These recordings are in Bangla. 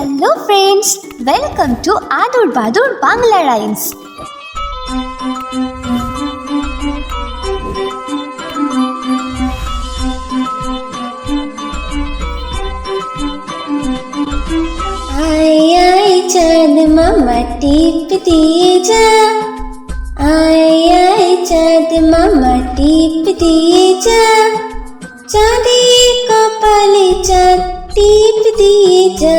Hello friends welcome to Adur Badur Bangla rhymes আয় আয় চাঁদ মামা টিপ দিয়ে যা আয় আয় চাঁদ মামা টিপ দিয়ে যা চাঁদের কপালে চাঁদ টিপ দিয়ে যা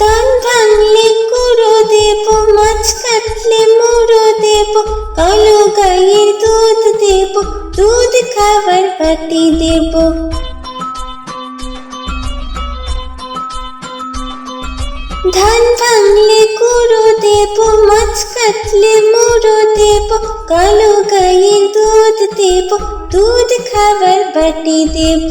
ধান ভাঙলে কুড়ো দেব, মাছ কাটলে মুড়ো দেব, কালো গাইয়ের দুধ দেব, দুধ খাবার বাটি দেব। ধান ভাঙলে কুড়ো দেব, মাছ কাটলে মুড়ো দেব, কালো গাইয়ের দুধ দেব, দুধ খাবার বাটি দেব।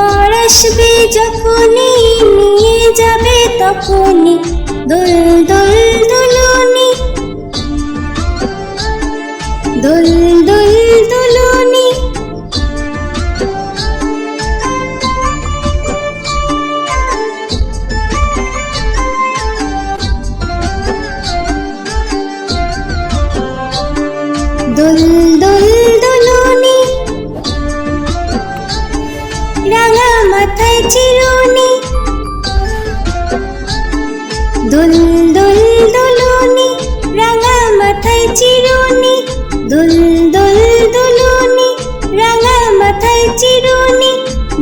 বর আসবে যখনই নিয়ে যাবে তখনই। দুল দোল দুলুনি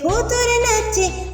বোয়াল মাছে তাই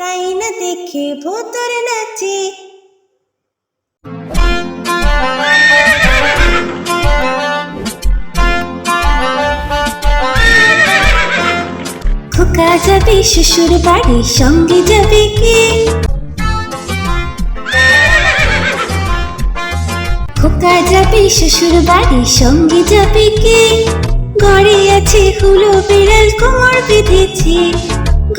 তাই না দেখে ভোতর নাচে। খোকা যাবে শ্বশুর বাড়ি, সঙ্গে যাবে কে? খোকা যাবে শ্বশুর সঙ্গে যাবে কে? ঘরে আছে হুলো বিড়াল, কোমর বেঁধেছে।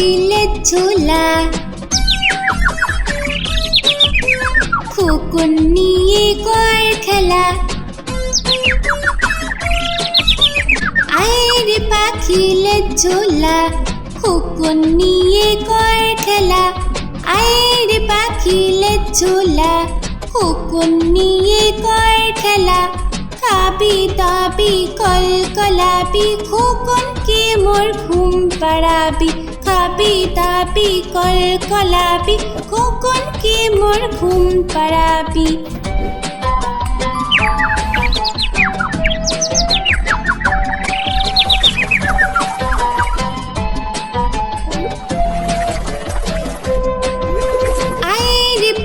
পাখিলে ঝোলা খোকন নিয়ে কর খেলা। আয়ের পাখিলে ঝোলা খোকন নিয়ে কর খেলা। আয়ের পাখিলে ঝোলা খোকন নিয়ে কর খেলা। কাবি দাবি কল কলাবি খোকন মোর ঘুম পাড়াবি। খাবি দাবি কল কলাবি খোকন কে মোর ঘুম পাড়াবি?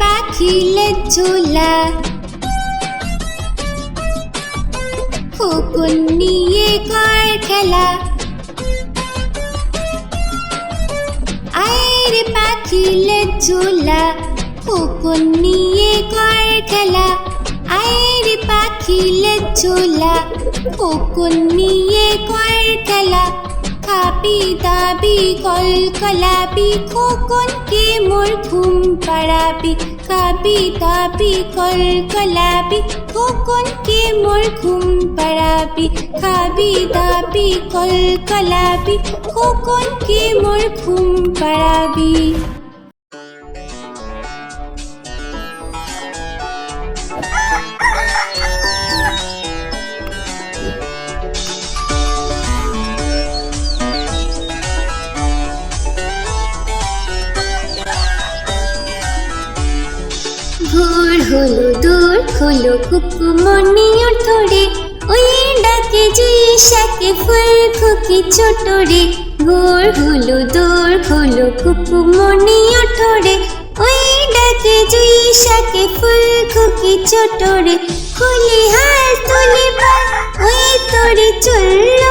পাখিলে ঝোলা খোকন নিয়ে কর খেলা? পাখিলে ঝোলা খোকন নিয়ে কর খেলা। আয়ের পাখিলে ঝোলা খোকন নিয়ে কর খেলা। খাবি দাবি, কল কলাবি, খোকন কে মোর ঘুম পাড়াবি? খাবি দাবি, কল কলাবি, খোকন কে মোর ঘুম পাড়াবি? খাবি দাবি, কল কলাবি, খোকন কে মোর ঘুম পাড়াবি? দূর হলো কুকুমনি ধরে। ওই ডাকে জুই শাকে ফুল খুকি ছোট রে। ভোর হলো, দূর হলো কুকুমনি ধরে। ওই ডাকে জুই শাকে ফুল খুকি ছোট রে। খুলি হাল তুলি পাল, ওই তোরে চলল।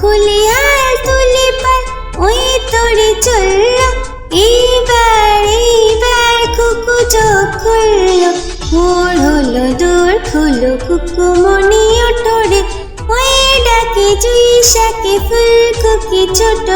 খুলি হাল তুলি পাল, ওই তোরে চলল। এইবার এইবার কুকু চোখ খুললো। ভোর হলো দূর খুলো কুকু মনি ওঠরে ওই ডাকে জুই শাকে ফুল কুকি ছোট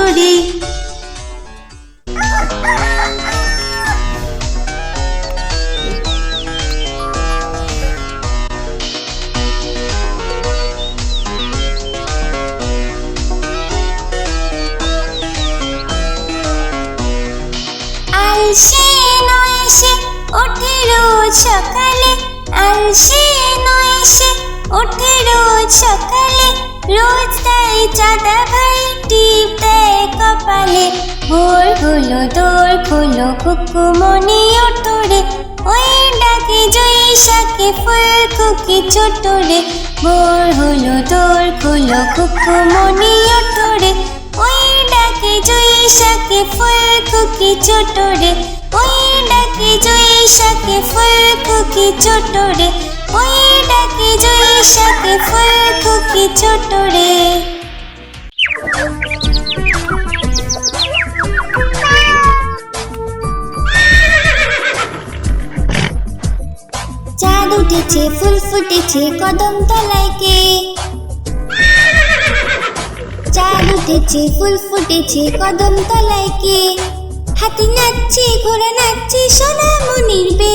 ওঠে রোজ সকালে, রোজ তাই চাঁদা ভাই টিপ দেয় কপালে। ভোর হলো, দোর খোলো কুকু মনে ওঠরে। ওই ডাকে জয়ী শাকে, ফুল খুকি ছোট রে ভোর হলো, দোর খোলো কুকু মনে ওঠরে। ওই ডাকে জয়ী শাকে, ফুল খুকি ছোট রে ওই ডাকে জয়ী শাকে, ফুল খুকি ছোট ওই ডাকে জয়ী শাকে ফুল ছোট রে চাঁদ উঠেছে ফুল ফুটেছে কদম তলায় কে? চাঁদ উঠেছে, ফুল ফুটেছে কদম তলায় কে? হাতি নাচছে, ঘোড়া নাচছে সোনা মনির বে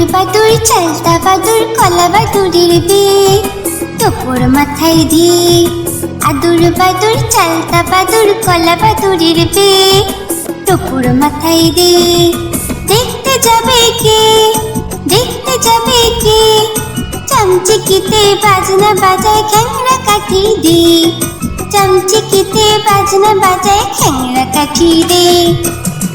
আদুর বাদুর চালতা বাদুর কলা বাদুরের বে তোপর মাথায় দিয়ে আদুর বাদুর চালতা বাদুর কলা বাদুরের বে তোপর মাথায় দিয়ে দেখতে যাবে কে? দেখতে যাবে কে? চামচিকিতে বাজনা বাজায় খ্যাংরা কাঠি দে চামচিকিতে বাজনা বাজায় খ্যাংরা কাঠি দে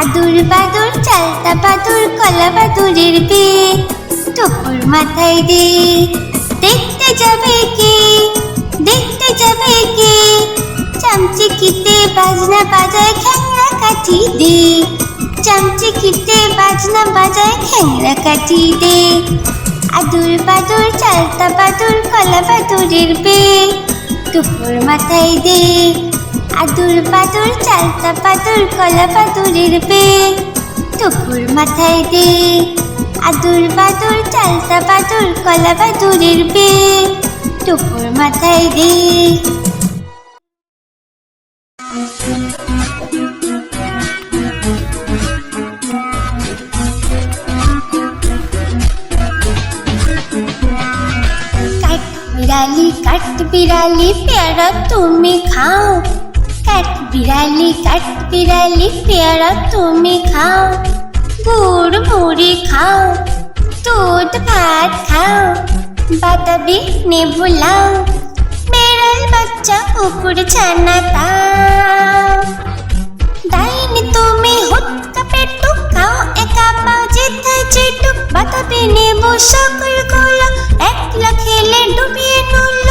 আদুর বাদুর, চালতা বাদুর, কলা বাদুরের বে টপুর মাথায় দে, দেখতে যাবে কে? দেখতে যাবে কে? চামচিকিতে বাজনা বাজায় খ্যাংরা কাঠি দে। চামচিকিতে বাজনা বাজায় খ্যাংরা কাঠি দে। আদুর বাদুর, চালতা বাদুর, কলা বাদুরের বে টুপুর মাথায় দে আদুর বাদুর, চালতা বাদুর, কলা বাদুরের বে টুপুর মাথায় দে আদুর বাদুর, চালতা বাদুর, কলা বাদুরের বে টুপুর মাথায় দে বিড়ালি, কাঠ বিড়ালি, পেয়ারা তুমি খাও। বিড়ালি কাঠ বিড়ালি পেয়ারা তুমি খাও গুড় মুড়ি খাও দুধ ভাত খাও বাতাবি নেবু লাও বেড়াল বাচ্চা কুকুর ছানা তাও ডাইনি তুমি হুটকা পেটু খাও একা পাও যেথায় যেটু বাতাবি নেবু সকলগুলো একলা খেলে ডুবিয়ে নুল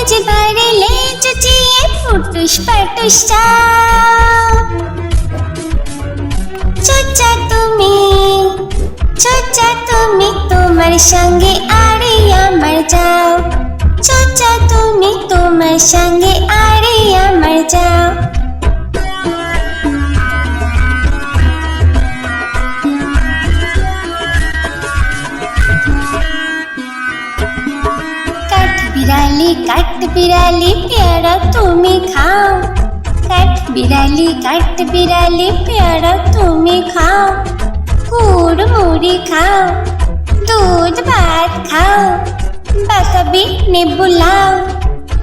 তবে যে বাইরে লেজ চিয়ে ফুটুস পাটুস চাও চোচা তুমি চোচা তুমি তোমার সঙ্গে আরে আমার যাও চোচা তুমি তোমার সঙ্গে আরে আমার যাও কাঠ বিড়ালি পেয়ারা তুমি খাও কাঠ বিড়ালি কাঠ বিড়ালি পেয়ারা তুমি খাও গুড় মুড়ি খাও দুধ ভাত খাও বাতাবি নেবু লাও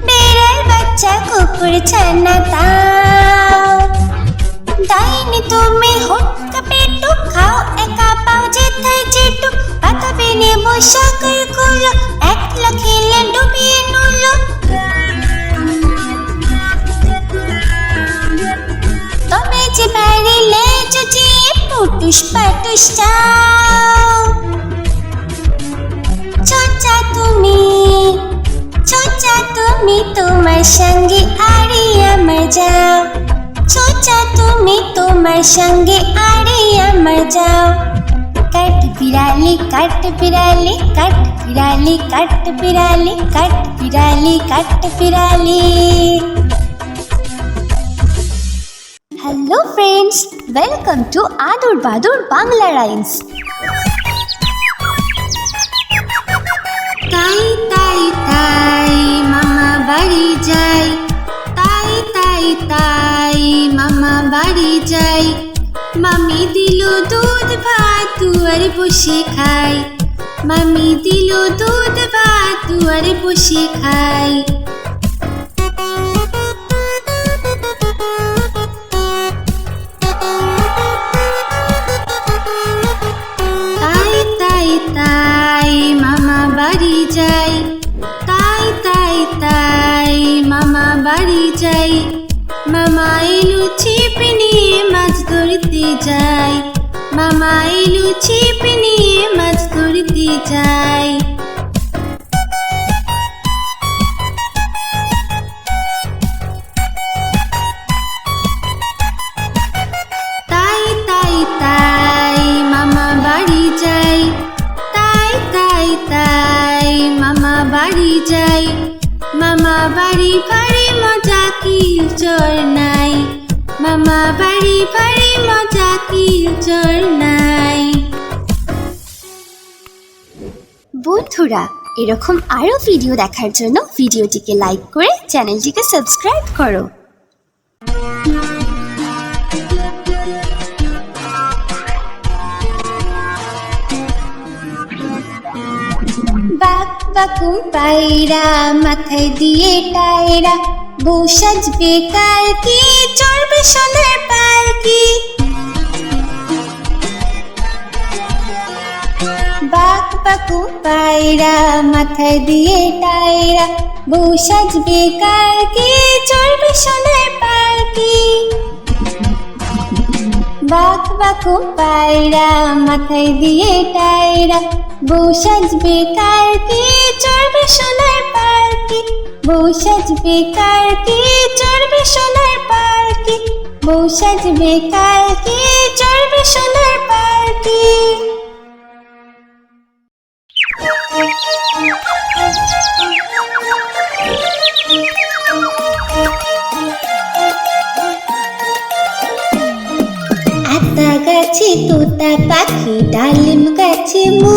বেড়াল বাচ্চা কুকুর ছানা তাও ডাইনি তুমি হুটকা পেটু খাও একা পাও যেথায় যেটু বাতাবি নেবু সাগরগুলো একলা খেলে ডুবিয়ে নুলো। তবে যে বাড়িলে যদি পুটুস পাটুস চাও। চোচা তুমি চোচা তুমি তোমার সঙ্গে আরে আমার যাও। চোচা তুমি তোমার সঙ্গে আরে আমার যাও কাট বিড়ালি কাট বিড়ালি কাট বিড়ালি কাট বিড়ালি কাট বিড়ালি কাট বিড়ালি hello friends welcome to Adur Badur Bangla rhymes তাই তাই তাই মামা বাড়ি যাই তাই তাই তাই মামা বাড়ি যাই। মামি দিল দুধ, ভাত দুয়ারে বসে খাই। মামি দিল দুধ, ভাত দুয়ারে বসে খাই। তাই তাই তাই মামা বাড়ি যাই। মামা এলু ছিপে নিয়ে মাছ ধরতে যাই মামা এলু ছিপে নিয়ে মাছ ধরতে যাই তাই তাই তাই বাড়ি যাই তাই তাই তাই মামা বাড়ি যাই মজা কি চোর নাই মামা বাড়ি ভারী মজা নাই। বন্ধুরা এরকম আরও ভিডিও দেখার জন্য ভিডিওটিকে লাইক করে চ্যানেলটিকে সাবস্ক্রাইব করো। বাক বাকুম পায়রা মাথায় দিয়ে টায়রা বউ সাজবে কার কি চড়বে সোনার পালকি। বাক বাকু পায়রা, মাথায় দিয়ে টায়রা, বউ সাজবে কার কি চড়বে সোনার পালকি। বাক বাকু পায়রা, মাথায় দিয়ে টায়রা, বউ সাজবে কার কি চড়বে সোনার পালকি। বউ সাজবে কার কি চড়বে সোনার পালকি। বউ সাজবে কার কি চড়বে সোনার পালকি। আতা গাছে, তোতা পাখি, ডালিম গাছে, মু।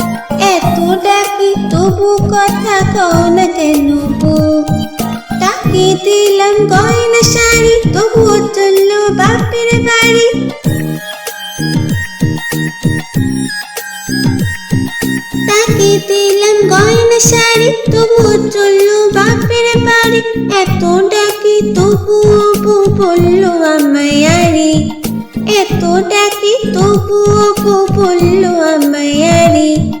এত ডাকি, তবু কথা কও না কেন তাকে দিলাম গয়না শাড়ি, তবুও চলল বাপের বাড়ি। তাকে দিলাম গয়না শাড়ি, তবুও চলল বাপের বাড়ি। এত ডাকি, তবুও বউ বলল আমায় আরে। এত ডাকি, তবুও বউ বলল আমায় আরে।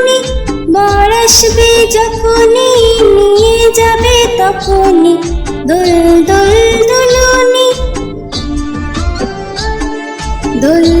আসবে যখনই নিয়ে যাবে তখনই। দুল দুল দুলুনি। দুল